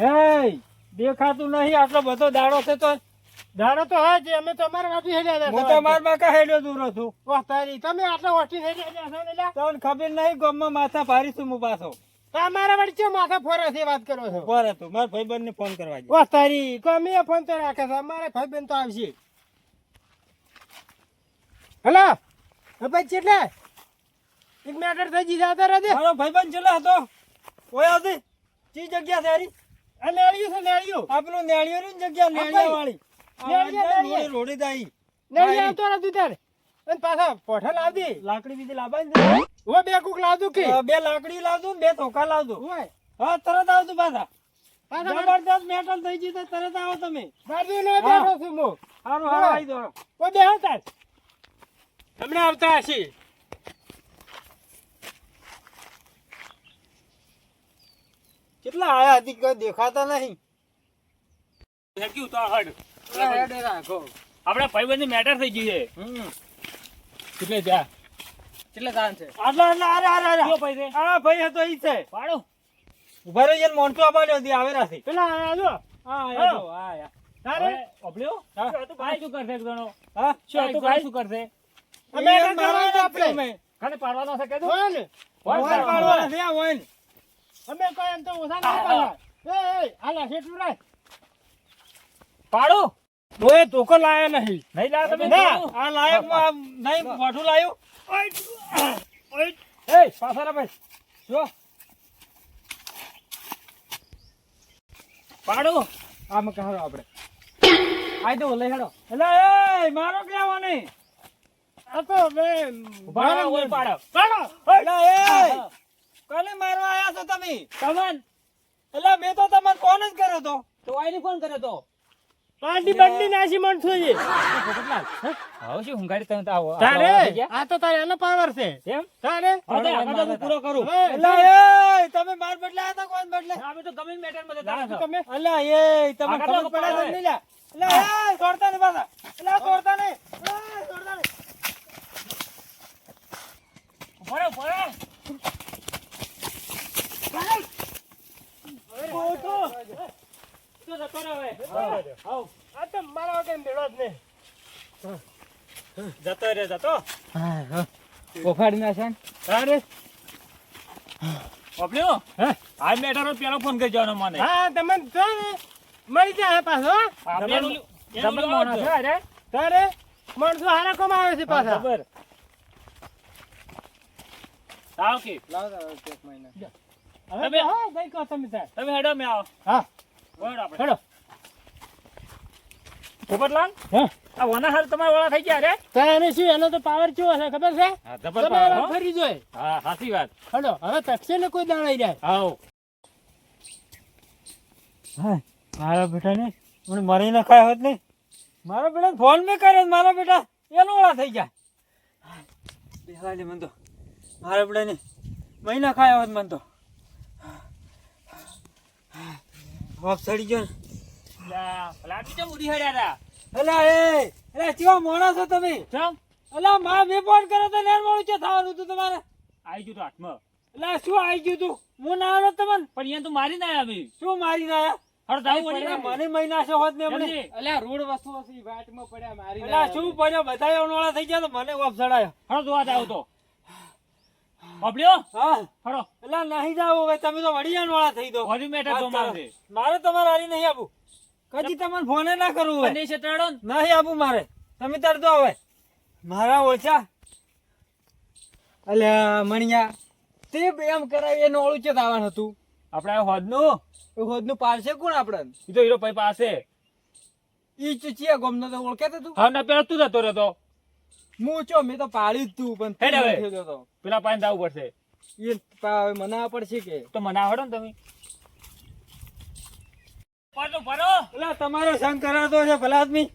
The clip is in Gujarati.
હે દેખાતું નહીં આટલો બધો દાડો છે તો દાડો તો હા જ અમે તમારે બાજુ હેડ્યા હતા હું તો મારમાં કા હેડ્યો દૂરો છું. વાહ તારી તમે આટલો ઓછી હેડ્યા છો ને તમને ખબર નહીં ગામમાં માથા ભારી છું હું પાછો. તમારા વચ્ચે માથા ફોરે છે વાત કરો છો? ફોરે તું મારા ભાઈબંધ ને ફોન કરવા વાહ તારી ગમે ફોન તો રાખે છે અમારે ભાઈબંધ તો આવશે. હેલો ભાઈ ચેટલે? એક મેટર થઈ ગઈ જાતા રહે મારો ભાઈબંધ ચેલા હતો? ઓય હતી ચી જગ્યા હારી? આ નેળિયું છે નેળિયું. આ પેલું નેળિયો ની જગ્યા નેળિયા વાળી. નેળિયા, નેળિયા. રોડી દાઈ. નેળિયું આવતો નથી તાર અને પાછા પોઠા લાવતી લાકડી બીજી લાવવાની ઓ બે કુક કે. બે લાકડી લાવજો બે ધોકા લાવજો. હા તરત આવજો પાછા. જબરદસ્ત મેટલ થઈ ગયું તરત આવો તમે. બાજુ ને બેઠો છું હું. હારું હારું આવી દો ઓ બે આવતા હમણાં આવતા હશે. કેટલા આયા હતી કઈ દેખાતા નહીં. હેડકી ઉતાર હડ. હેડે રાખો. આપણા ભાઈબંધની મેટર થઈ ગઈ છે. કેટલે ત્યાં કેટલા દાન છે? આટલા આટલા અરે અરે અરે ભાઈ છે? આ ભાઈ હતો ઈ છે. પાડો ઊભા રહી જઈને મોનતો આબાડ્યો હતી આવેલા છે પેલા આ જો. હા હા. આયા જો, આયા. તારે હવે હા. શું ભાઈ? શું કરશે એક હા? શું હતું ભાઈ? શું કરશે? અમે મારવાના કરવાનું જ છે આપણે. અમે. પાડવાનો છે કીધું હોય ને. પાડવાનો. છે આ હોય ને. અમે કોઈ એમ તો ઓછા નહીં પાડવા. એ, એ, હાલા, હેઠું રાય. પાડો? ઓય ધોકો લાયો નહીં. નહીં લાયો તમે? ના, આ આમ નહીં વાઠું લાયું. એ પાછા રે ભાઈ. જો. પાડો? આમ કહો આપણે. આઈ દો લઈ હેડો. એટલે એ મારો કેવાની નહીં આ તો બે ઊભા ઓય પાડો. પાડો. એટલે એ કોને મારવા આયા છો તમે? તમન એટલે મેં તો તમને ફોન જ કર્યો તો. તો આઈને ફોન કર્યો તો. પાંડી બંડી નાસી મણસો છે. હવે શું હુંગાડી તમે તો આવો. તારે? આ તો તારે એનો પાવર છે. એમ? તારે? હવે હું પૂરો કરું. એટલે એ તમે માર બદલે આયા તા કોણ બદલે? અમે તો ગમે મેટરમાં જતા તમે? એટલે એ તમે ખબર પડે પાડો. નહીં લા એટલે એ છોડતા ને પાછા. એટલે છોડતા નહીં એ, છોડતા નહીં ભરો ભરો રહો હવે. આવ. આ તો મારા વગર મેળો જ નહીં જતો રે જતો કરી માણસ જ. છે તમે- હેડો મેં આવો હા હેડો. પોપટલાલ હા. આ વના હાલ તમારા વાળા થઈ ગયા રે? તારે શું એનો તો પાવર કેવો છે ખબર છે? હા જબર પાડો, ફરી જોય હા સાચી વાત. હેડો હવે તકશે ને કોઈ દાણાઈ જાય. આવો. હા મારા બેટા ને મને મરી ખાય હોત નહીં મારા બેટા ફોન મેં કર્યો મારા બેટા. એનો ઓળા થઈ ગયા. બેહવા મન તો મારા બેટા ને મહિના ખાયા હોત મન તો બાપ સડી ગયો ને. લા, ઉડી હેડ્યા હતા અલા એ અલા કેવા મોણા છો તમે? ચમ અલા માં મેં ફોન કર્યો તો નેર મોડું છે થવાનું હતું તમારે? આવી ગયું તો હાથમાં. અલા શું આવી ગયું તું? હું ના આવ્યો તમને? પણ અહીંયા તું મારી ના આવી. શું મારી ના વળી મને મહિના છે હોત ને એમણે અલ્યા રોડ વસ્તુ વાટમાં પડ્યા મારી અલા શું પડ્યો? બધા અનવાળા થઈ ગયા તો મને વાપ ચડાયો જોવા જાવ તો. ઓપલ્યો હા. ફરો. એલા નહીં જાવ હવે તમે તો વડી વાળા થઈ દો. વડી મેટર તો મારે. મારે તમારે આરી નહીં આબુ કદી તમને ફોને ના કરવું હવે નહીં છે નહીં આપું મારે. તમે તાર દો હવે. મારા ઓછા. અલ્યા મણિયા તે એમ કરાય એનું ઓળું છે આવવાનું હતું. આપણે આ હોદનું? એ હોદનું પાસે કોણ આપણે ઈ તો હીરો ભાઈ પાસે. ઈ ચીયા ગમનો તો ઓળખે તો તું હા ના પેલા તું જતો રહ્યો તો હું ચો મેં તો પાડ્યું જ તું પણ હેડ હવે. પેલા પાણી દાવું પડશે. એ મનાવવા પડશે કે. તો મને આવડો ને તમે. પાડો પાડો. તમારો સંગ કરાતો છે ભલા આદમી.